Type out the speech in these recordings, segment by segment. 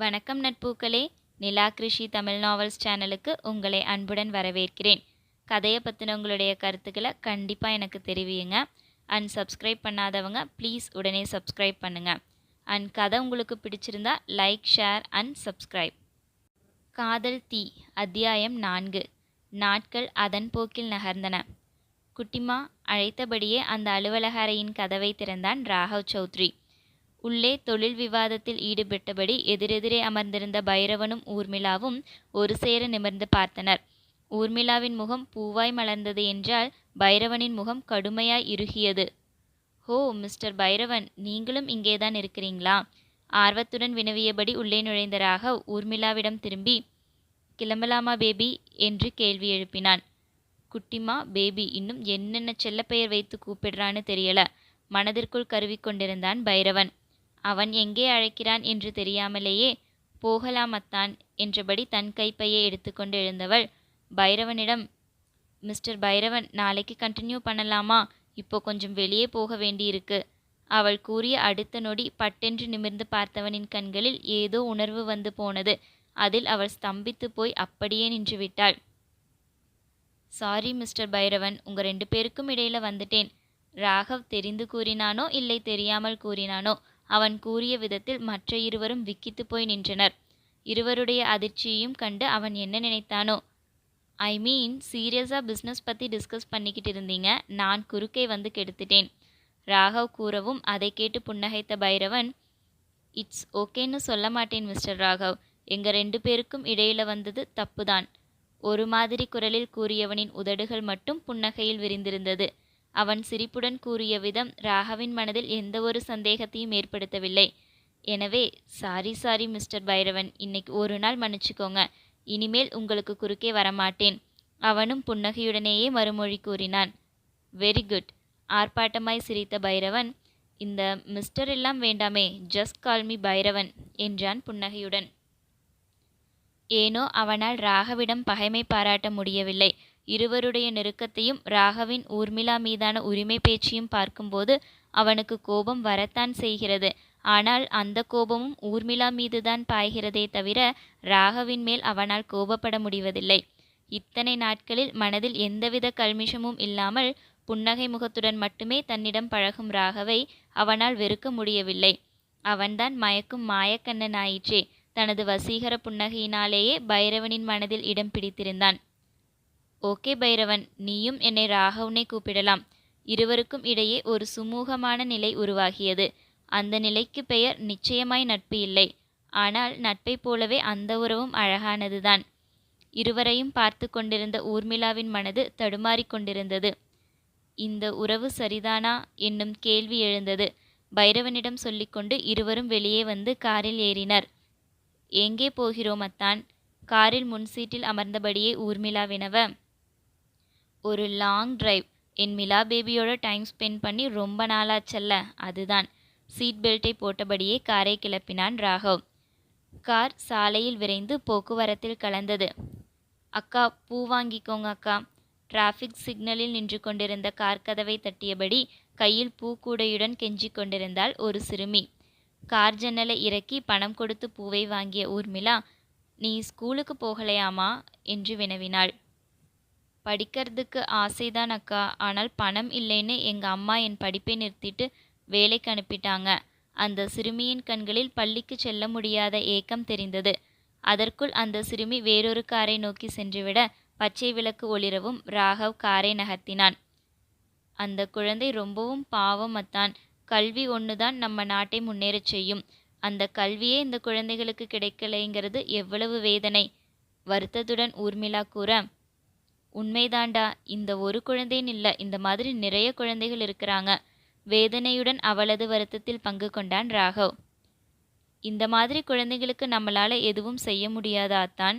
வணக்கம் நட்பூக்களே. நிலா கிருஷி தமிழ் நாவல்ஸ் சேனலுக்கு உங்களை அன்புடன் வரவேற்கிறேன். கதையை பற்றின உங்களுடைய கருத்துக்களை கண்டிப்பாக எனக்கு தெரிவியுங்க. அண்ட் சப்ஸ்கிரைப் பண்ணாதவங்க ப்ளீஸ் உடனே சப்ஸ்கிரைப் பண்ணுங்கள் அண்ட் கதை உங்களுக்கு பிடிச்சிருந்தா லைக் ஷேர் அண்ட் சப்ஸ்கிரைப் காதல் தீ அத்தியாயம் நான்கு. நாட்கள் அதன் போக்கில் நகர்ந்தன. குட்டிமா அழைத்தபடியே அந்த அலுவலக அறையின் கதவை திறந்தான் ராகவ் சௌத்ரி. உள்ளே தொழில் விவாதத்தில் ஈடுபட்டபடி எதிரெதிரே அமர்ந்திருந்த பைரவனும் ஊர்மிளாவும் ஒரு சேர நிமிர்ந்து பார்த்தனர். ஊர்மிளாவின் முகம் பூவாய் மலர்ந்தது என்றால் பைரவனின் முகம் கடுமையாய் இறுகியது. ஹோ மிஸ்டர் பைரவன் நீங்களும் இங்கேதான் இருக்கிறீங்களா ஆர்வத்துடன் வினவியபடி உள்ளே நுழைந்த ராகவ் ஊர்மிளாவிடம் திரும்பி கிளம்பலாமா பேபி என்று கேள்வி எழுப்பினான். குட்டிமா பேபி இன்னும் என்னென்ன செல்லப்பெயர் வைத்து கூப்பிடுறான்னு தெரியல. மனதிற்குள் கருவிக்கொண்டிருந்தான் பைரவன். அவன் எங்கே அழைக்கிறான் என்று தெரியாமலேயே போகலாமத்தான் என்றபடி தன் கைப்பையை எடுத்துக்கொண்டு எழுந்தவள் பைரவனிடம் மிஸ்டர் பைரவன் நாளைக்கு கண்டினியூ பண்ணலாமா? இப்போ கொஞ்சம் வெளியே போக வேண்டியிருக்கு. அவள் கூறிய அடுத்த நொடி பட்டென்று நிமிர்ந்து பார்த்தவனின் கண்களில் ஏதோ உணர்வு வந்து போனது. அதில் அவள் ஸ்தம்பித்து போய் அப்படியே நின்று விட்டாள். சாரி மிஸ்டர் பைரவன் உங்க ரெண்டு பேருக்கும் இடையில வந்துட்டேன். ராகவ் தெரிந்து கூறினானோ இல்லை தெரியாமல் கூறினானோ அவன் கூறிய விதத்தில் மற்ற இருவரும் விக்கித்து போய் நின்றனர். இருவருடைய அதிர்ச்சியையும் கண்டு அவன் என்ன நினைத்தானோ? ஐ மீன் சீரியஸாக பிஸ்னஸ் பற்றி டிஸ்கஸ் பண்ணிக்கிட்டு இருந்தீங்க. நான் குறுக்கே வந்து கெடுத்துட்டேன். ராகவ் கூறவும் அதை கேட்டு புன்னகைத்த பைரவன் இட்ஸ் ஓகேன்னு சொல்ல மாட்டேன் மிஸ்டர் ராகவ். எங்கள் ரெண்டு பேருக்கும் இடையில வந்தது தப்புதான். ஒரு மாதிரி குரலில் கூறியவனின் உதடுகள் மட்டும் புன்னகையில் விரிந்திருந்தது. அவன் சிரிப்புடன் கூறிய விதம் ராகவின் மனதில் எந்த ஒரு சந்தேகத்தையும் ஏற்படுத்தவில்லை. எனவே சாரி சாரி மிஸ்டர் பைரவன். இன்னைக்கு ஒரு நாள் மன்னிச்சுக்கோங்க. இனிமேல் உங்களுக்கு குறுக்கே வரமாட்டேன். அவனும் புன்னகையுடனேயே மறுமொழி கூறினான். வெரி குட் ஆர்ப்பாட்டமாய் சிரித்த பைரவன் இந்த மிஸ்டர் எல்லாம் வேண்டாமே ஜஸ்ட் கால் மீ பைரவன் என்றான் புன்னகையுடன். ஏனோ அவனால் ராகவிடம் பகைமை பாராட்ட முடியவில்லை. இருவருடைய நெருக்கத்தையும் ராகவின் ஊர்மிளா மீதான உரிமை பேச்சையும் பார்க்கும்போது அவனுக்கு கோபம் வரத்தான் செய்கிறது. ஆனால் அந்த கோபமும் ஊர்மிளா மீதுதான் பாய்கிறதே தவிர ராகவின் மேல் அவனால் கோபப்பட முடிவதில்லை. இத்தனை நாட்களில் மனதில் எந்தவித கல்மிஷமும் இல்லாமல் புன்னகை முகத்துடன் மட்டுமே தன்னிடம் பழகும் ராகவை அவனால் வெறுக்க முடியவில்லை. அவன்தான் மயக்கும் மாயக்கண்ணன் ஆயிற்றே தனது வசீகர புன்னகையினாலேயே பைரவனின் மனதில் இடம் பிடித்திருந்தான். ஓகே பைரவன் நீயும் என்னை ராகவனை கூப்பிடலாம். இருவருக்கும் இடையே ஒரு சுமூகமான நிலை உருவாகியது. அந்த நிலைக்கு பெயர் நிச்சயமாய் நட்பு இல்லை. ஆனால் நட்பை போலவே அந்த உறவும் அழகானதுதான். இருவரையும் பார்த்து கொண்டிருந்த ஊர்மிளாவின் மனது தடுமாறிக் கொண்டிருந்தது. இந்த உறவு சரிதானா? என்னும் கேள்வி எழுந்தது. பைரவனிடம் சொல்லிக்கொண்டு இருவரும் வெளியே வந்து காரில் ஏறினர். எங்கே போகிறோம் அத்தான்? காரில் முன் சீட்டில் அமர்ந்தபடியே ஊர்மிளாவினவ? ஒரு லாங் டிரைவ் என் மிலா பேபியோட டைம் ஸ்பெண்ட் பண்ணி ரொம்ப நாளாச்சல்ல அதுதான். சீட் பெல்ட்டை போட்டபடியே காரை கிளப்பினான் ராகவ். கார் சாலையில் விரைந்து போக்குவரத்தில் கலந்தது. அக்கா பூ வாங்கிக்கோங்க அக்கா. டிராஃபிக் சிக்னலில் நின்று கொண்டிருந்த கார் கதவை தட்டியபடி கையில் பூக்கூடையுடன் கெஞ்சிக் கொண்டிருந்தாள் ஒரு சிறுமி. கார் ஜன்னலை இறக்கி பணம் கொடுத்து பூவை வாங்கிய ஊர்மிளா நீ ஸ்கூலுக்கு போகலையாமா? என்று வினவினாள். படிக்கிறதுக்கு ஆசைதான் அக்கா. ஆனால் பணம் இல்லைன்னு எங்கள் அம்மா என் படிப்பை நிறுத்திட்டு வேலைக்கு அனுப்பிட்டாங்க. அந்த சிறுமியின் கண்களில் பள்ளிக்கு செல்ல முடியாத ஏக்கம் தெரிந்தது. அதற்குள் அந்த சிறுமி வேறொரு காரை நோக்கி சென்றுவிட பச்சை விளக்கு ஒளிரவும் ராகவ் காரை நகர்த்தினான். அந்த குழந்தை ரொம்பவும் பாவம் அத்தான். கல்வி ஒன்றுதான் நம்ம நாட்டை முன்னேறச் செய்யும். அந்த கல்வியே இந்த குழந்தைகளுக்கு கிடைக்கலைங்கிறது எவ்வளவு வேதனை. வருத்தத்துடன் ஊர்மிளா கூற உண்மைதாண்டா இந்த ஒரு குழந்தைன்னு இல்லை இந்த மாதிரி நிறைய குழந்தைகள் இருக்கிறாங்க. வேதனையுடன் அவளது வருத்தத்தில் பங்கு கொண்டான் ராகவ். இந்த மாதிரி குழந்தைகளுக்கு நம்மளால் எதுவும் செய்ய முடியாதா அத்தான்?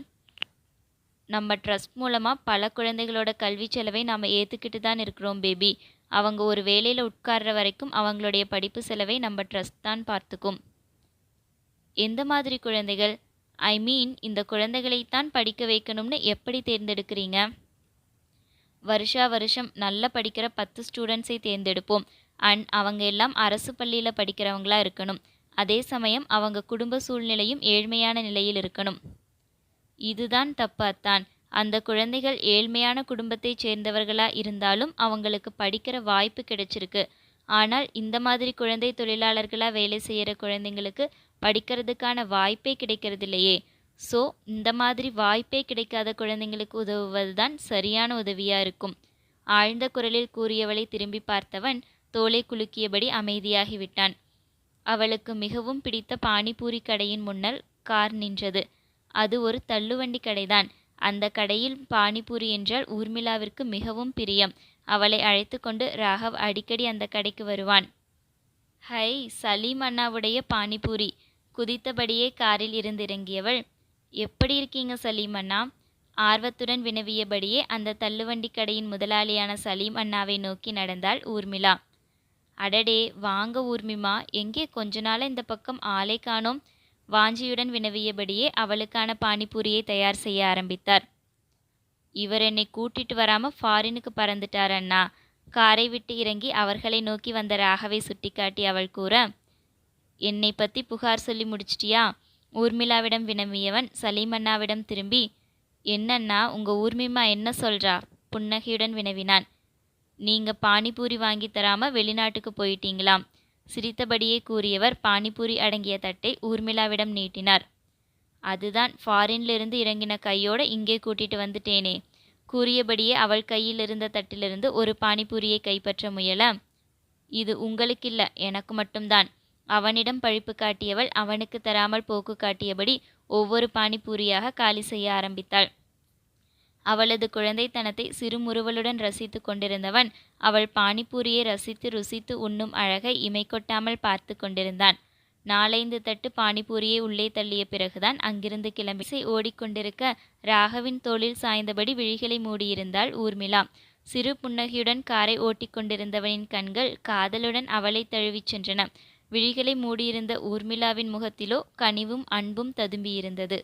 நம்ம ட்ரஸ்ட் மூலமாக பல குழந்தைகளோட கல்வி செலவை நாம் ஏற்றுக்கிட்டு தான் இருக்கிறோம் பேபி அவங்க ஒரு வேலையில் உட்கார்ற வரைக்கும் அவங்களுடைய படிப்பு செலவை நம்ம ட்ரஸ்ட் தான் பார்த்துக்கும். எந்த மாதிரி குழந்தைகள்? ஐ மீன் இந்த குழந்தைகளைத்தான் படிக்க வைக்கணும்னு எப்படி தேர்ந்தெடுக்கிறீங்க? வருஷா வருஷம் நல்லா படிக்கிற பத்து ஸ்டூடெண்ட்ஸை தேர்ந்தெடுப்போம். அண்ட் அவங்க எல்லாம் அரசு பள்ளியில் படிக்கிறவங்களா இருக்கணும். அதே சமயம் அவங்க குடும்ப சூழ்நிலையும் ஏழ்மையான நிலையில் இருக்கணும். இதுதான் தப்பு அத்தான். அந்த குழந்தைகள் ஏழ்மையான குடும்பத்தைச் சேர்ந்தவர்களா இருந்தாலும் அவங்களுக்கு படிக்கிற வாய்ப்பு கிடைச்சிருக்கு. ஆனால் இந்த மாதிரி குழந்தை தொழிலாளர்களாக வேலை செய்கிற குழந்தைங்களுக்கு படிக்கிறதுக்கான வாய்ப்பே கிடைக்கிறதில்லையே. ஸோ இந்த மாதிரி வாய்ப்பே கிடைக்காத குழந்தைங்களுக்கு உதவுவது தான் சரியான உதவியாக இருக்கும். ஆழ்ந்த குரலில் கூறியவளை திரும்பி பார்த்தவன் தோலை குலுக்கியபடி அமைதியாகிவிட்டான். அவளுக்கு மிகவும் பிடித்த பானிபூரி கடையின் முன்னால் கார் நின்றது. அது ஒரு தள்ளுவண்டி கடைதான். அந்த கடையில் பானிபூரி என்றால் ஊர்மிளாவிற்கு மிகவும் பிரியம். அவளை அழைத்து கொண்டு ராகவ் அடிக்கடி அந்த கடைக்கு வருவான். ஹை சலீம் அண்ணாவுடைய பானிபூரி. குதித்தபடியே காரில் இருந்து இறங்கியவள் எப்படி இருக்கீங்க சலீம் அண்ணா? ஆர்வத்துடன் வினவியபடியே அந்த தள்ளுவண்டி கடையின் முதலாளியான சலீம் அண்ணாவை நோக்கி நடந்தாள் ஊர்மிளா. அடடே வாங்க ஊர்மிமா எங்கே கொஞ்ச நாள் இந்த பக்கம் ஆளை காணோம். வாஞ்சியுடன் வினவியபடியே அவளுக்கான பானிபூரியை தயார் செய்ய ஆரம்பித்தார். இவர் என்னை கூட்டிட்டு வராம ஃபாரினுக்கு பறந்துட்டார் அண்ணா. காரை விட்டு இறங்கி அவர்களை நோக்கி வந்த ராகவை சுட்டிக்காட்டி அவள் கூற என்னை பத்தி புகார் சொல்லி முடிச்சிட்டியா? ஊர்மிளாவிடம் வினவியவன் சலீமண்ணாவிடம் திரும்பி என்னண்ணா உங்க ஊர்மிமா என்ன சொல்றா? புன்னகையுடன் வினவினான். நீங்க பானிபூரி வாங்கி தராம வெளிநாட்டுக்கு போயிட்டீங்களாம் சிரித்தபடியே கூறியவர் பானிபூரி அடங்கிய தட்டை ஊர்மிளாவிடம் நீட்டினார். அதுதான் ஃபாரின்லிருந்து இறங்கின கையோட இங்கே கூட்டிட்டு வந்துட்டேனே கூறியபடியே அவள் கையில் இருந்த தட்டிலிருந்து ஒரு பானிபூரியை கைப்பற்ற முயல இது உங்களுக்கில்ல எனக்கு மட்டும்தான். அவனிடம் பழிப்பு காட்டியவள் அவனுக்கு தராமல் போக்கு காட்டியபடி ஒவ்வொரு பானிபூரியாக காலி செய்ய ஆரம்பித்தாள். அவளது குழந்தைத்தனத்தை சிறுமுறுவலுடன் ரசித்து கொண்டிருந்தவன் அவள் பானிபூரியை ரசித்து ருசித்து உண்ணும் அழகை இமை கொட்டாமல் பார்த்து கொண்டிருந்தான். நாலைந்து தட்டு பானிபூரியை உள்ளே தள்ளிய பிறகுதான் அங்கிருந்து கிளம்பி ஓடிக்கொண்டிருக்க ராகவின் தோளில் சாய்ந்தபடி விழிகளை மூடியிருந்தாள் ஊர்மிளா. சிறு புன்னகையுடன் காரை ஓட்டிக்கொண்டிருந்தவனின் கண்கள் காதலுடன் அவளை தழுவிச் சென்றன. விழிகளை மூடியிருந்த ஊர்மிளாவின் முகத்திலோ கனிவும் அன்பும் ததும்பியிருந்தது.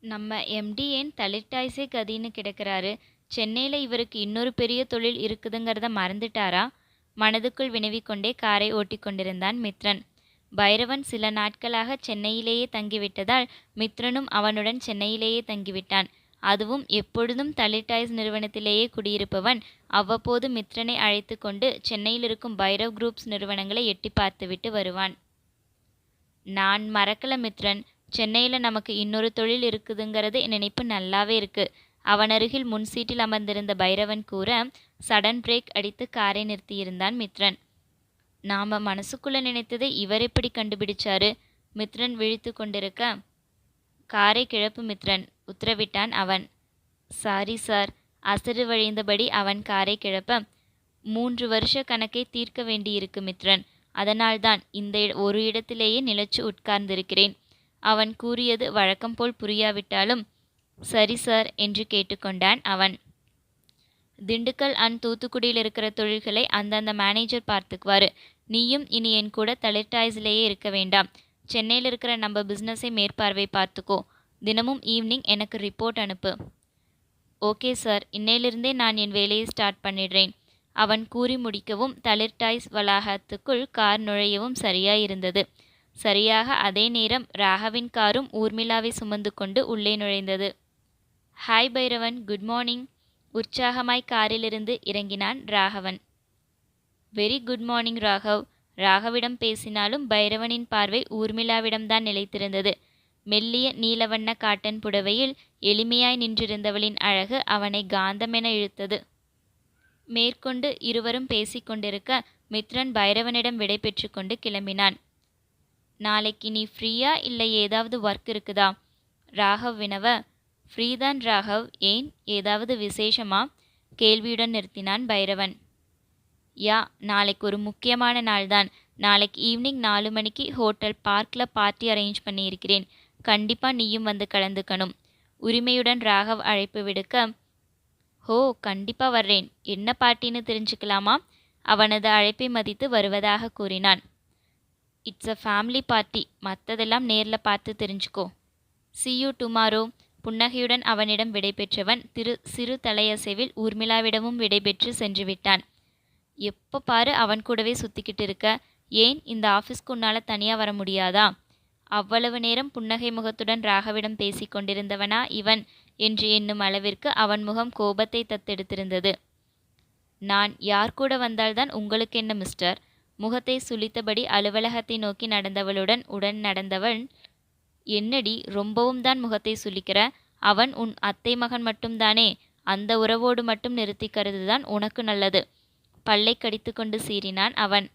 நம்ம எம்டி ஏன் தலிட்டாய்ஸே கதின்னு கிடக்கிறாரு? சென்னையில் இவருக்கு இன்னொரு பெரிய தொழில் இருக்குதுங்கிறத மறந்துட்டாரா? மனதுக்குள் வினவிக்கொண்டே காரை ஓட்டிக்கொண்டிருந்தான் மித்ரன். பைரவன் சில நாட்களாக சென்னையிலேயே தங்கிவிட்டதால் மித்ரனும் அவனுடன் சென்னையிலேயே தங்கிவிட்டான். அதுவும் எப்பொழுதும் தலிட்டாய்ஸ் நிறுவனத்திலேயே குடியிருப்பவன் அவ்வப்போது மித்ரனை அழைத்து கொண்டு சென்னையில் இருக்கும் பைரவ் குரூப்ஸ் நிறுவனங்களை எட்டி பார்த்துவிட்டு வருவான். நான் மறக்கல மித்ரன். சென்னையில் நமக்கு இன்னொரு தொழில் இருக்குதுங்கிறது நினைப்பு நல்லாவே இருக்கு. அவன் அருகில் முன் சீட்டில் அமர்ந்திருந்த பைரவன் கூற சடன் பிரேக் அடித்து காரை நிறுத்தியிருந்தான் மித்ரன். நாம் மனசுக்குள்ளே நினைத்ததை இவர் எப்படி கண்டுபிடிச்சாரு? மித்ரன் விழித்து கொண்டிருக்க காரை கிழப்பு மித்ரன் உத்தரவிட்டான் அவன். Sorry sir. அசடு வழிந்தபடி அவன் காரை கிளப்ப மூன்று வருஷ கணக்கை தீர்க்க வேண்டியிருக்கு மித்ரன். அதனால்தான் இந்த ஒரு இடத்திலேயே நிலச்சு உட்கார்ந்திருக்கிறேன். அவன் கூறியது வழக்கம் போல் புரியாவிட்டாலும் சரி சார் என்று கேட்டுக்கொண்டான் அவன். திண்டுக்கல் அண்ட் தூத்துக்குடியில் இருக்கிற தொழில்களை அந்தந்த மேனேஜர் பார்த்துக்குவாரு. நீயும் இனி என் கூட தளிர்டாய்ஸ்லேயே இருக்க வேண்டாம். சென்னையில் இருக்கிற நம்ம பிஸ்னஸை மேற்பார்வை பார்த்துக்கோ. தினமும் ஈவினிங் எனக்கு ரிப்போர்ட் அனுப்பு. ஓகே சார் இன்னையிலிருந்தே நான் என் வேலையை ஸ்டார்ட் பண்ணிடுறேன். அவன் கூறி முடிக்கவும் தளிர்டாய்ஸ் வளாகத்துக்குள் கார் நுழையவும் சரியாயிருந்தது. சரியாக அதே நேரம் ராகவின் காரும் ஊர்மிளாவை சுமந்து கொண்டு உள்ளே நுழைந்தது. ஹாய் பைரவன் குட் மார்னிங் உற்சாகமாய் காரிலிருந்து இறங்கினான் Raghavan. Very good morning Raghav. ராகவிடம் பேசினாலும் பைரவனின் பார்வை ஊர்மிளாவிடம்தான் நிலைத்திருந்தது. மெல்லிய நீலவண்ண காட்டன் புடவையில் எளிமையாய் நின்றிருந்தவளின் அழகு அவனை காந்தமென இழுத்தது. மேற்கொண்டு இருவரும் பேசிக்கொண்டிருக்க மித்ரன் பைரவனிடம் விடை பெற்றுக்கொண்டு கிளம்பினான். நாளைக்கு நீ ஃப்ரீயா இல்லை ஏதாவது ஒர்க் இருக்குதா? ராகவ் வினவ. ஃப்ரீதான் ராகவ். ஏன்? ஏதாவது விசேஷமா? கேள்வியுடன் நிறுத்தினான் பைரவன். யா நாளைக்கு ஒரு முக்கியமான நாள்தான். நாளைக்கு ஈவினிங் நாலு மணிக்கு ஹோட்டல் பார்க்கில் பார்ட்டி அரேஞ்ச் பண்ணியிருக்கிறேன். கண்டிப்பாக நீயும் வந்து கலந்துக்கணும். உரிமையுடன் ராகவ் அழைப்பு விடுக்க ஹோ கண்டிப்பாக வர்றேன். என்ன பாட்டின்னு தெரிஞ்சுக்கலாமா? அவனது அழைப்பை மதித்து வருவதாக கூறினான். இட்ஸ் அ ஃபேமிலி பார்ட்டி மற்றதெல்லாம் நேரில் பார்த்து தெரிஞ்சுக்கோ. சி யூ டுமாரோ புன்னகையுடன் அவனிடம் விடைபெற்றவன் திரு சிறு தலையசைவில் ஊர்மிளாவிடமும் விடைபெற்று சென்று விட்டான். எப்போ பாரு அவன் கூடவே சுற்றிக்கிட்டு இருக்க. ஏன் இந்த ஆஃபீஸ்க்கு உன்னால் தனியாக வர முடியாதா? அவ்வளவு நேரம் புன்னகை முகத்துடன் ராகவிடம் பேசிக் கொண்டிருந்தவனா இவன் என்று எண்ணும் அளவிற்கு அவன் முகம் கோபத்தை தத்தெடுத்திருந்தது. நான் யார் கூட வந்தால்தான் உங்களுக்கு என்ன மிஸ்டர் முகத்தை சுளித்தபடி அலுவலகத்தை நோக்கி நடந்தவளுடன் உடன் நடந்தவன் என்னடி ரொம்பவும் தான் முகத்தை சுளிக்கிற அவன் உன் அத்தை மகன் மட்டும்தானே? அந்த உறவோடு மட்டும் நிறுத்திக்கிறது உனக்கு நல்லது பல்லை கடித்துக்கொண்டு சீறினான் அவன்.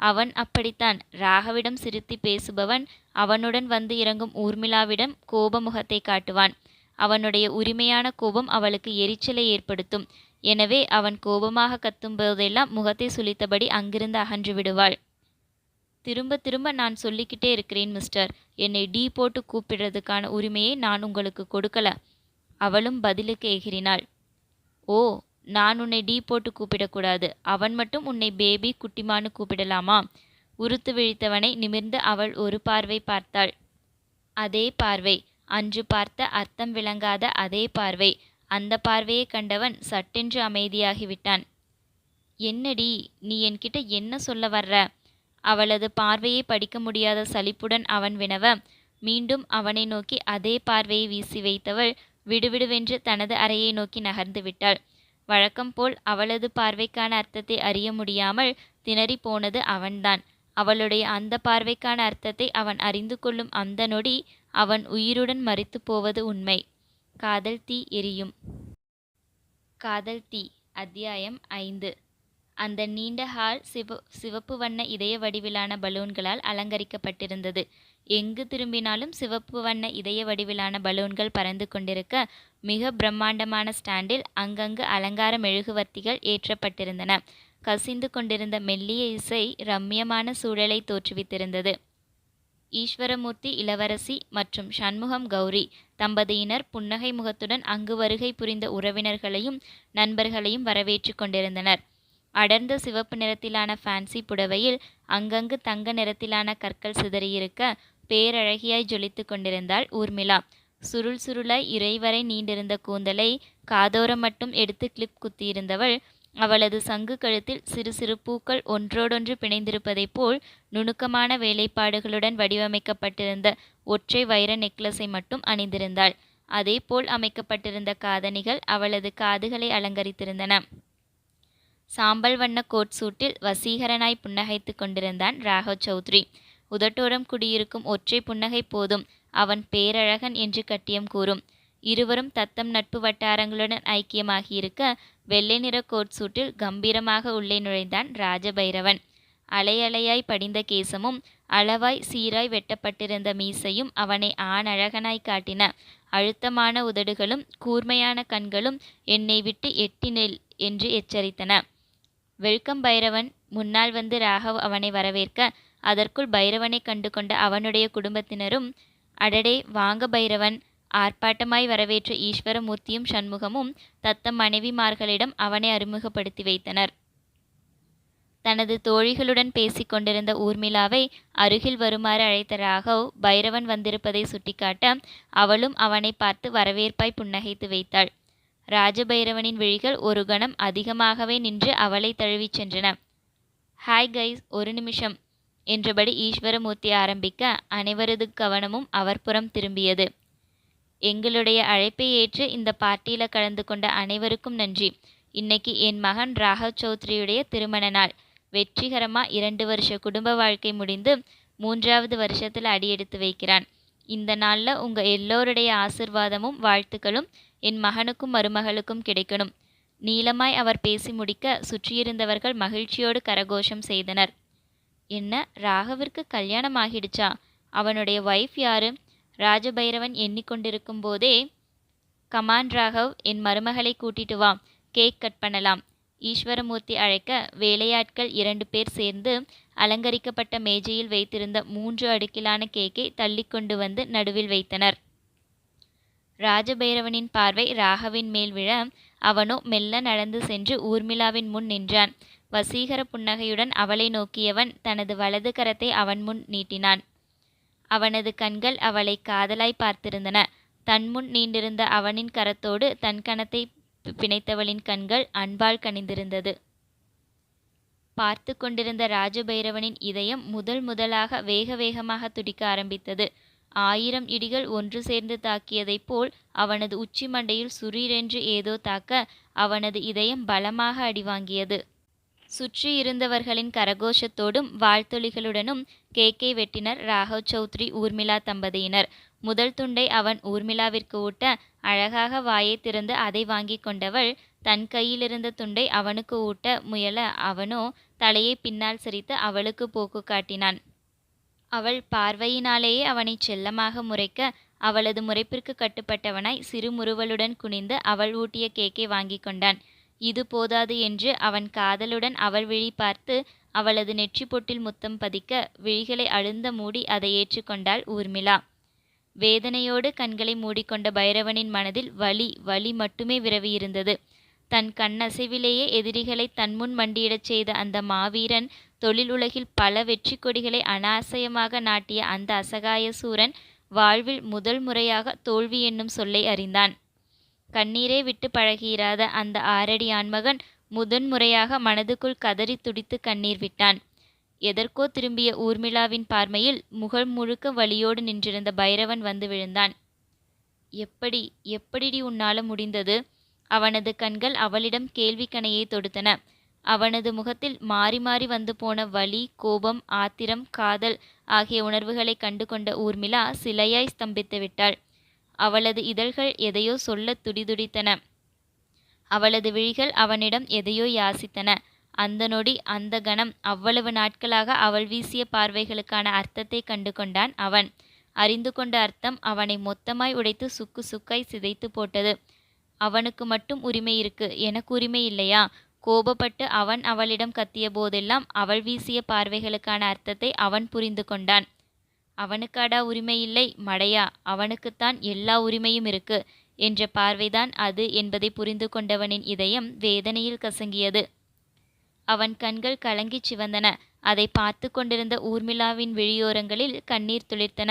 அவன் அப்படித்தான். ராகவிடம் சிரித்து பேசுபவன் அவனுடன் வந்து இறங்கும் ஊர்மிளாவிடம் கோப முகத்தை காட்டுவான். அவனுடைய உரிமையான கோபம் அவளுக்கு எரிச்சலை ஏற்படுத்தும். எனவே அவன் கோபமாக கத்தும் போதெல்லாம் முகத்தை சுளித்தபடி அங்கிருந்து அகன்று விடுவாள். திரும்ப திரும்ப நான் சொல்லிக்கிட்டே இருக்கிறேன் மிஸ்டர். என்னை டீ போட்டு கூப்பிடுறதுக்கான உரிமையை நான் உங்களுக்கு கொடுக்கல. அவளும் பதிலுக்கு எகிறினாள். ஓ நான் உன்னை டீ போட்டு கூப்பிடக்கூடாது. அவன் மட்டும் உன்னை பேபி குட்டிமான்னு கூப்பிடலாமா? உறுத்து விழித்தவனை நிமிர்ந்து அவள் ஒரு பார்வை பார்த்தாள். அதே பார்வை. அன்று பார்த்த அர்த்தம் விளங்காத அதே பார்வை. அந்த பார்வையை கண்டவன் சட்டென்று அமைதியாகிவிட்டான். என்னடி நீ என்கிட்ட என்ன சொல்ல வர்ற? அவளது பார்வையை படிக்க முடியாத சலிப்புடன் அவன் வினவ மீண்டும் அவனை நோக்கி அதே பார்வையை வீசி வைத்தவள் விடுவிடுவென்று தனது அறையை நோக்கி நகர்ந்து விட்டாள். வழக்கம் போல் அவளது பார்வைக்கான அர்த்தத்தை அறிய முடியாமல் திணறி போனது அவன்தான். அவளுடைய அந்த பார்வைக்கான அர்த்தத்தை அவன் அறிந்து கொள்ளும் அந்த நொடி அவன் உயிருடன் மறித்து போவது உண்மை. காதல் தீ எரியும். காதல் தீ அத்தியாயம் ஐந்து. அந்த நீண்ட ஹால் சிவ சிவப்பு வண்ண இதய வடிவிலான பலூன்களால் அலங்கரிக்கப்பட்டிருந்தது. எங்கு திரும்பினாலும் சிவப்பு வண்ண இதய வடிவிலான பலூன்கள் பறந்து கொண்டிருக்க மிக பிரம்மாண்டமான ஸ்டாண்டில் அங்கங்கு அலங்கார மெழுகுவர்த்திகள் ஏற்றப்பட்டிருந்தன. கசிந்து கொண்டிருந்த மெல்லிய இசை ரம்யமான சூழலை தோற்றுவித்திருந்தது. ஈஸ்வரமூர்த்தி இளவரசி மற்றும் சண்முகம் கௌரி தம்பதியினர் புன்னகை முகத்துடன் அங்கு வருகை புரிந்த உறவினர்களையும் நண்பர்களையும் வரவேற்று கொண்டிருந்தனர். அடர்ந்த சிவப்பு நிறத்திலான ஃபேன்சி புடவையில் அங்கங்கு தங்க நிறத்திலான கற்கள் சிதறியிருக்க பேரழகியாய் ஜொலித்து கொண்டிருந்தாள் ஊர்மிளா. சுருள் சுருளாய் இறைவரை நீண்டிருந்த கூந்தலை காதோரம் மட்டும் எடுத்து கிளிப் குத்தியிருந்தவள் அவளது சங்கு கழுத்தில் சிறு சிறு பூக்கள் ஒன்றோடொன்று பிணைந்திருப்பதைப் போல் நுணுக்கமான வேலைப்பாடுகளுடன் வடிவமைக்கப்பட்டிருந்த ஒற்றை வைர நெக்லஸை மட்டும் அணிந்திருந்தாள். அதே போல் அமைக்கப்பட்டிருந்த காதணிகள் அவளது காதுகளை அலங்கரித்திருந்தன. சாம்பல் வண்ண கோட் சூட்டில் வசீகரனாய் புன்னகைத்து கொண்டிருந்தான் ராகவ் சௌத்ரி. உதட்டோரம் குடியிருக்கும் ஒற்றை புன்னகை போதும். அவன் பேரழகன் என்று கட்டியம் கூறும். இருவரும் தத்தம் நட்பு வட்டாரங்களுடன் ஐக்கியமாகியிருக்க வெள்ளை நிற கோட் சூட்டில் கம்பீரமாக உள்ளே நுழைந்தான் ராஜபைரவன். அலையலையாய் படிந்த கேசமும் அளவாய் சீராய் வெட்டப்பட்டிருந்த மீசையும் அவனை ஆணழகனாய் காட்டின. அழுத்தமான உதடுகளும் கூர்மையான கண்களும் என்னை விட்டு எட்டினில் என்று எச்சரித்தன. வெல்கம் பைரவன் முன்னால் வந்து ராகவ் அவனை வரவேற்க அதற்குள் பைரவனை கண்டு கொண்ட அவனுடைய குடும்பத்தினரும் அடடே வாங்க பைரவன். ஆர்ப்பாட்டமாய் வரவேற்ற ஈஸ்வரமூர்த்தியும் சண்முகமும் தத்தம் மனைவிமார்களிடம் அவனை அறிமுகப்படுத்தி வைத்தனர். தனது தோழிகளுடன் பேசிக் கொண்டிருந்த ஊர்மிளாவை அருகில் வருமாறு அழைத்த ராகவ் பைரவன் வந்திருப்பதை சுட்டிக்காட்ட அவளும் அவனை பார்த்து வரவேற்பாய் புன்னகைத்து வைத்தாள். ராஜபைரவனின் விழிகள் ஒரு கணம் அதிகமாகவே நின்று அவளை தழுவிச் சென்றன. ஹாய் கைஸ் ஒரு நிமிஷம். என்றபடி ஈஸ்வரமூர்த்தி ஆரம்பிக்க அனைவரது கவனமும் அவர் புறம் திரும்பியது. எங்களுடைய அழைப்பை ஏற்று இந்த பார்ட்டியில் கலந்து கொண்ட அனைவருக்கும் நன்றி. இன்னைக்கு என் மகன் ராகவ் சௌத்ரியுடைய திருமண நாள். வெற்றிகரமாக இரண்டு வருஷ குடும்ப வாழ்க்கை முடிந்து மூன்றாவது வருஷத்தில் அடியெடுத்து வைக்கிறான். இந்த நாளில் உங்கள் எல்லோருடைய ஆசிர்வாதமும் வாழ்த்துக்களும் என் மகனுக்கும் மருமகளுக்கும் கிடைக்கணும். நீளமாய் அவர் பேசி முடிக்க சுற்றியிருந்தவர்கள் மகிழ்ச்சியோடு கரகோஷம் செய்தனர். என்ன ராகவிற்கு கல்யாணம் ஆகிடுச்சா அவனுடைய ஒய்ஃப் யாரு? ராஜபைரவன் எண்ணிக்கொண்டிருக்கும் போதே கமான் ராகவ் என் மருமகளை கூட்டிட்டு வா. கேக் கட் பண்ணலாம். ஈஸ்வரமூர்த்தி அழைக்க வேலையாட்கள் இரண்டு பேர் சேர்ந்து அலங்கரிக்கப்பட்ட மேஜையில் வைத்திருந்த மூன்று அடுக்கிலான கேக்கை தள்ளி கொண்டு வந்து நடுவில் வைத்தனர். ராஜபைரவனின் பார்வை ராகவின் மேல் விழ அவனோ மெல்ல நடந்து சென்று ஊர்மிளாவின் முன் நின்றான். வசீகர புன்னகையுடன் அவளை நோக்கியவன் தனது வலது கரத்தை அவன் முன் நீட்டினான். அவனது கண்கள் அவளை காதலாய் பார்த்திருந்தன. தன்முன் நீண்டிருந்த அவனின் கரத்தோடு தன் கணத்தை பிணைத்தவளின் கண்கள் அன்பால் கனிந்திருந்தது. பார்த்து கொண்டிருந்த ராஜபைரவனின் இதயம் முதல் முதலாக வேக வேகமாக துடிக்க ஆரம்பித்தது. ஆயிரம் இடிகள் ஒன்று சேர்ந்து தாக்கியதைப் போல் அவனது உச்சி மண்டையில் சுரீரென்று ஏதோ தாக்க அவனது இதயம் பலமாக அடிவாங்கியது. சுற்றி இருந்தவர்களின் கரகோஷத்தோடும் வாழ்த்தொலிகளுடனும் கேக்கை வெட்டினர் ராகவ் சௌத்ரி ஊர்மிளா தம்பதியினர். முதல் துண்டை அவன் ஊர்மிளாவிற்கு ஊட்ட அழகாக வாயை திறந்து அதை வாங்கி கொண்டவள் தன் கையிலிருந்த துண்டை அவனுக்கு ஊட்ட முயல அவனோ தலையை பின்னால் சிரித்து அவளுக்கு போக்கு காட்டினான். அவள் பார்வையினாலேயே அவனை செல்லமாக முறைக்க அவளது முறைப்பிற்கு கட்டுப்பட்டவனாய் சிறுமுறுவலுடன் குனிந்து அவள் ஊட்டிய கேக்கை வாங்கி கொண்டான். இது போதாது என்று அவன் காதலுடன் அவள் விழி பார்த்து அவளது நெற்றி பொட்டில் முத்தம் பதிக்க விழிகளை அழுந்த மூடி அதை ஏற்றுக்கொண்டாள் ஊர்மிளா. வேதனையோடு கண்களை மூடிக்கொண்ட பைரவனின் மனதில் வலி வலி மட்டுமே விரவியிருந்தது. தன் கண்ணசைவிலேயே எதிரிகளை தன்முன் மண்டியிடச் செய்த அந்த மாவீரன் தொழில் உலகில் பல வெற்றி கொடிகளை அனாசயமாக நாட்டிய அந்த அசகாய சூரன் வாழ்வில் முதல் முறையாக தோல்வி என்னும் சொல்லை அறிந்தான். கண்ணீரே விட்டு பழகியிராத அந்த ஆறடி ஆண்மகன் முதன்முறையாக மனதுக்குள் கதறி துடித்து கண்ணீர் விட்டான். எதற்கோ திரும்பிய ஊர்மிளாவின் பார்மையில் முகல் முழுக்க வழியோடு நின்றிருந்த பைரவன் வந்து விழுந்தான். எப்படி எப்படிடி உன்னால முடிந்தது? அவனது கண்கள் அவளிடம் கேள்வி கணையை தொடுத்தன. அவனது முகத்தில் மாறி மாறி வந்து போன வலி கோபம் ஆத்திரம் காதல் ஆகிய உணர்வுகளை கண்டு கொண்ட ஊர்மிளா சிலையாய் ஸ்தம்பித்து விட்டாள். அவளது இதழ்கள் எதையோ சொல்ல துடிதுடித்தன. அவளது விழிகள் அவனிடம் எதையோ யாசித்தன. அந்த நொடி அந்த கணம் அவ்வளவு நாட்களாக அவள் வீசிய பார்வைகளுக்கான அர்த்தத்தை கண்டு கொண்டான் அவன். அறிந்து கொண்ட அர்த்தம் அவனை மொத்தமாய் உடைத்து சுக்கு சுக்காய் சிதைத்து போட்டது. அவனுக்கு மட்டும் உரிமை இருக்கு. எனக்கு உரிமை இல்லையா? கோபப்பட்டு அவன் அவளிடம் கத்திய போதெல்லாம் அவள் வீசிய பார்வைகளுக்கான அர்த்தத்தை அவன் புரிந்து கொண்டான். அவனுக்காடா உரிமை இல்லை மடையா அவனுக்குத்தான் எல்லா உரிமையும் இருக்கு என்ற பார்வைதான் அது என்பதை புரிந்து கொண்டவனின் இதயம் வேதனையில் கசங்கியது. அவன் கண்கள் கலங்கிச் சிவந்தன அதை பார்த்து கொண்டிருந்த ஊர்மிளாவின் விழியோரங்களில் கண்ணீர் துளிர்த்தன.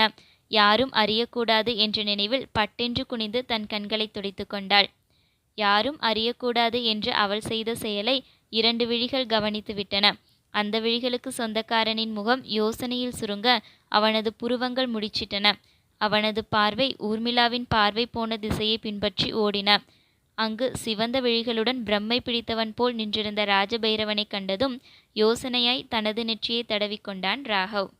யாரும் அறியக்கூடாது என்ற நினைவில் பட்டென்று குனிந்து தன் கண்களை துடைத்து கொண்டாள். யாரும் அறியக்கூடாது என்று அவள் செய்த செயலை இரண்டு விழிகள் கவனித்து விட்டன. அந்த விழிகளுக்கு சொந்தக்காரனின் முகம் யோசனையில் சுருங்க அவனது புருவங்கள் முடிச்சிட்டன. அவனது பார்வை ஊர்மிளாவின் பார்வை போன திசையை பின்பற்றி ஓடின. அங்கு சிவந்த விழிகளுடன் பிரம்மை பிடித்தவன் போல் நின்றிருந்த ராஜபைரவனை கண்டதும் யோசனையாய் தனது நெற்றியை தடவிக்கொண்டான் ராகவ்.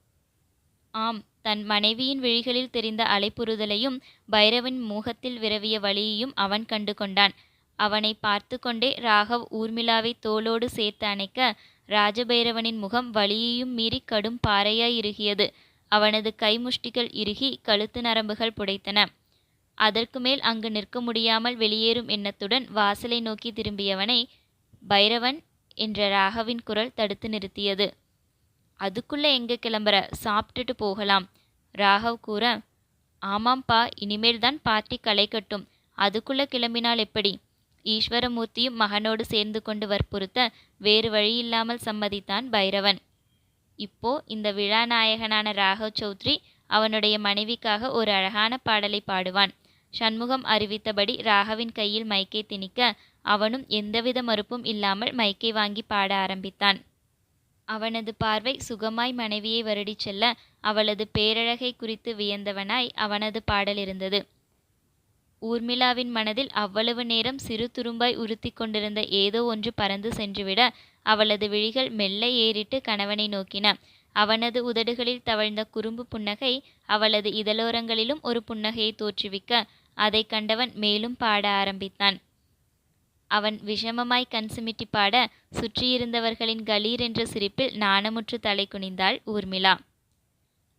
ஆம் தன் மனைவியின் விழிகளில் தெரிந்த அலைப்புறுதலையும் பைரவன் முகத்தில் விரவிய வழியையும் அவன் கண்டு கொண்டான். அவனை பார்த்து கொண்டே ராகவ் ஊர்மிளாவை தோளோடு சேர்த்து அணைக்க ராஜபைரவனின் முகம் வலியையும் மீறி கடும் பாறையாய் இறுகியது அவனது கைமுஷ்டிகள் இறுகி கழுத்து நரம்புகள் புடைத்தன. அதற்கு மேல் அங்கு நிற்க முடியாமல் வெளியேறும் எண்ணத்துடன் வாசலை நோக்கி திரும்பியவனை பைரவன் என்ற ராகவின் குரல் தடுத்து நிறுத்தியது. அதுக்குள்ள எங்க கிளம்புற? சாப்பிட்டுட்டு போகலாம். ராகவ் கூற ஆமாம்ப்பா இனிமேல் தான் பார்ட்டி களை கட்டும். அதுக்குள்ள கிளம்பினால் எப்படி? ஈஸ்வரமூர்த்தியும் மகனோடு சேர்ந்து கொண்டு வற்புறுத்த வேறு வழியில்லாமல் சம்மதித்தான் பைரவன். இப்போ இந்த விழா நாயகனான ராகவ் சௌத்ரி அவனுடைய மனைவிக்காக ஒரு அழகான பாடலை பாடுவான். சண்முகம் அறிவித்தபடி ராகவின் கையில் மைக்கை திணிக்க அவனும் எந்தவித மறுப்பும் இல்லாமல் மைக்கை வாங்கி பாட ஆரம்பித்தான். அவனது பார்வை சுகமாய் மனைவியை வருடிச் செல்ல அவளது பேரழகை குறித்து வியந்தவனாய் அவனது பாடல் இருந்தது. ஊர்மிளாவின் மனதில் அவ்வளவு நேரம் சிறு துரும்பாய் உறுத்தி கொண்டிருந்த ஏதோ ஒன்று பறந்து சென்றுவிட அவளது விழிகள் மெல்ல ஏறிட்டு கணவனை நோக்கின. அவனது உதடுகளில் தவழ்ந்த குறும்பு புன்னகை அவளது இதழோரங்களிலும் ஒரு புன்னகையை தோற்றுவிக்க அதை கண்டவன் மேலும் பாட ஆரம்பித்தான். அவன் விஷமமாய் கண் சிமிட்டி பாட சுற்றியிருந்தவர்களின் கலீர் என்ற சிரிப்பில் நாணமுற்று தலை குனிந்தாள் ஊர்மிளா.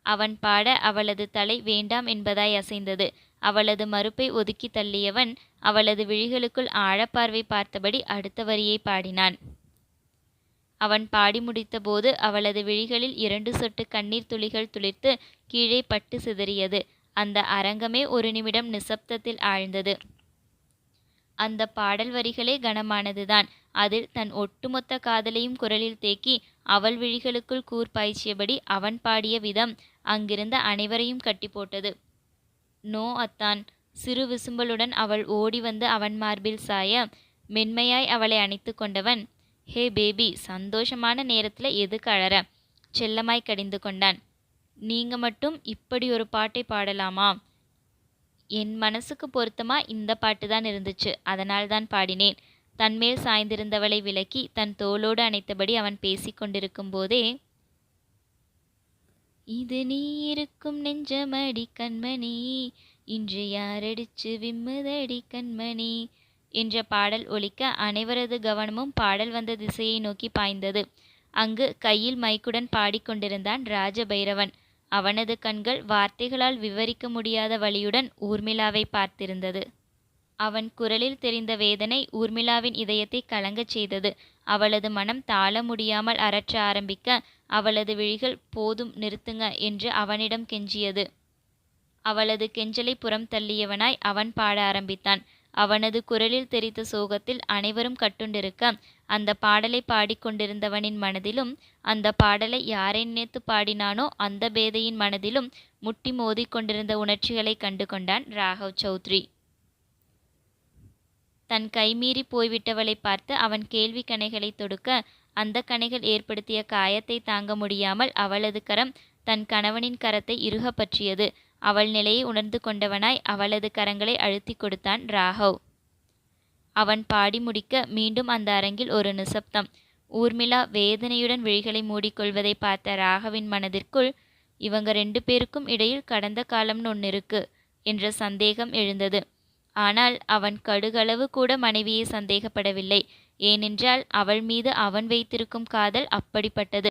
அவன் பாட அவளது தலை வேண்டாம் என்பதாய் அசைந்தது. அவளது மறுப்பை ஒதுக்கி தள்ளியவன் அவளது விழிகளுக்குள் ஆழப்பார்வை பார்த்தபடி அடுத்த வரியை பாடினான். அவன் பாடி முடித்தபோது அவளது விழிகளில் இரண்டு சொட்டு கண்ணீர் துளிகள் துளிர்த்து கீழே பட்டு சிதறியது. அந்த அரங்கமே ஒரு நிமிடம் நிசப்தத்தில் ஆழ்ந்தது. அந்த பாடல் வரிகளே கனமானதுதான். அதில் தன் ஒட்டுமொத்த காதலையும் குரலில் தேக்கி அவள் விழிகளுக்குள் கூர் பாய்ச்சியபடி அவன் பாடிய விதம் அங்கிருந்த அனைவரையும் கட்டி போட்டது நோ அத்தான். சிறு விசும்பலுடன் அவள் ஓடி வந்து அவன் மார்பில் சாய மென்மையாய் அவளை அணைத்து கொண்டவன். ஹே பேபி சந்தோஷமான நேரத்தில் எதுக்கு அழற? செல்லமாய் கடிந்து கொண்டான். நீங்க மட்டும் இப்படி ஒரு பாட்டை பாடலாமா? என் மனசுக்கு பொருத்தமா இந்த பாட்டு தான் இருந்துச்சு. அதனால் தான் பாடினேன். தன்மேல் சாய்ந்திருந்தவளை விலக்கி தன் தோளோடு அணைத்தபடி அவன் பேசிக் கொண்டிருக்கும் போதே இது நீ இருக்கும் நெஞ்சமடி கண்மணி இன்று யாரடிச்சு விம்முதடி கண்மணி என்ற பாடல் ஒலிக்க அனைவரது கவனமும் பாடல் வந்த திசையை நோக்கி பாய்ந்தது. அங்கு கையில் மைக்குடன் பாடிக்கொண்டிருந்தான் ராஜபைரவன். அவனது கண்கள் வார்த்தைகளால் விவரிக்க முடியாத வழியுடன் ஊர்மிளாவை பார்த்திருந்தது. அவன் குரலில் தெரிந்த வேதனை ஊர்மிளாவின் இதயத்தை கலங்கச் செய்தது. அவளது மனம் தாள முடியாமல் அரற்ற ஆரம்பிக்க அவளது விழிகள் போதும் நிறுத்துங்க என்று அவனிடம் கெஞ்சியது. அவளது கெஞ்சலை புறம் தள்ளியவனாய் அவன் பாட ஆரம்பித்தான். அவனது குரலில் தெரித்த சோகத்தில் அனைவரும் கட்டுண்டிருக்க அந்த பாடலை பாடிக்கொண்டிருந்தவனின் மனதிலும் அந்த பாடலை யாரை நினைத்து பாடினானோ அந்த பேதையின் மனதிலும் முட்டி மோதிக்கொண்டிருந்த உணர்ச்சிகளை கண்டு கொண்டான் ராகவ் சௌத்ரி. தன் கைமீறி போய்விட்டவளை பார்த்து அவன் கேள்வி கணைகளை தொடுக்க அந்த கணைகள் ஏற்படுத்திய காயத்தை தாங்க முடியாமல் அவளது கரம் தன் கணவனின் கரத்தை இறுக பற்றியது. அவள் நிலையை உணர்ந்து கொண்டவனாய் அவளது கரங்களை அழுத்தி கொடுத்தான் ராகவ். அவன் பாடி முடிக்க மீண்டும் அந்த அரங்கில் ஒரு நிசப்தம். ஊர்மிளா வேதனையுடன் விழிகளை மூடிக்கொள்வதை பார்த்த ராகவின் மனதிற்குள் இவங்க ரெண்டு பேருக்கும் இடையில் கடந்த காலம்னு ஒன்று இருக்கு என்ற சந்தேகம் எழுந்தது. ஆனால் அவன் கடுகளவு கூட மனைவியை சந்தேகப்படவில்லை. ஏனென்றால் அவள் மீது அவன் வைத்திருக்கும் காதல் அப்படிப்பட்டது.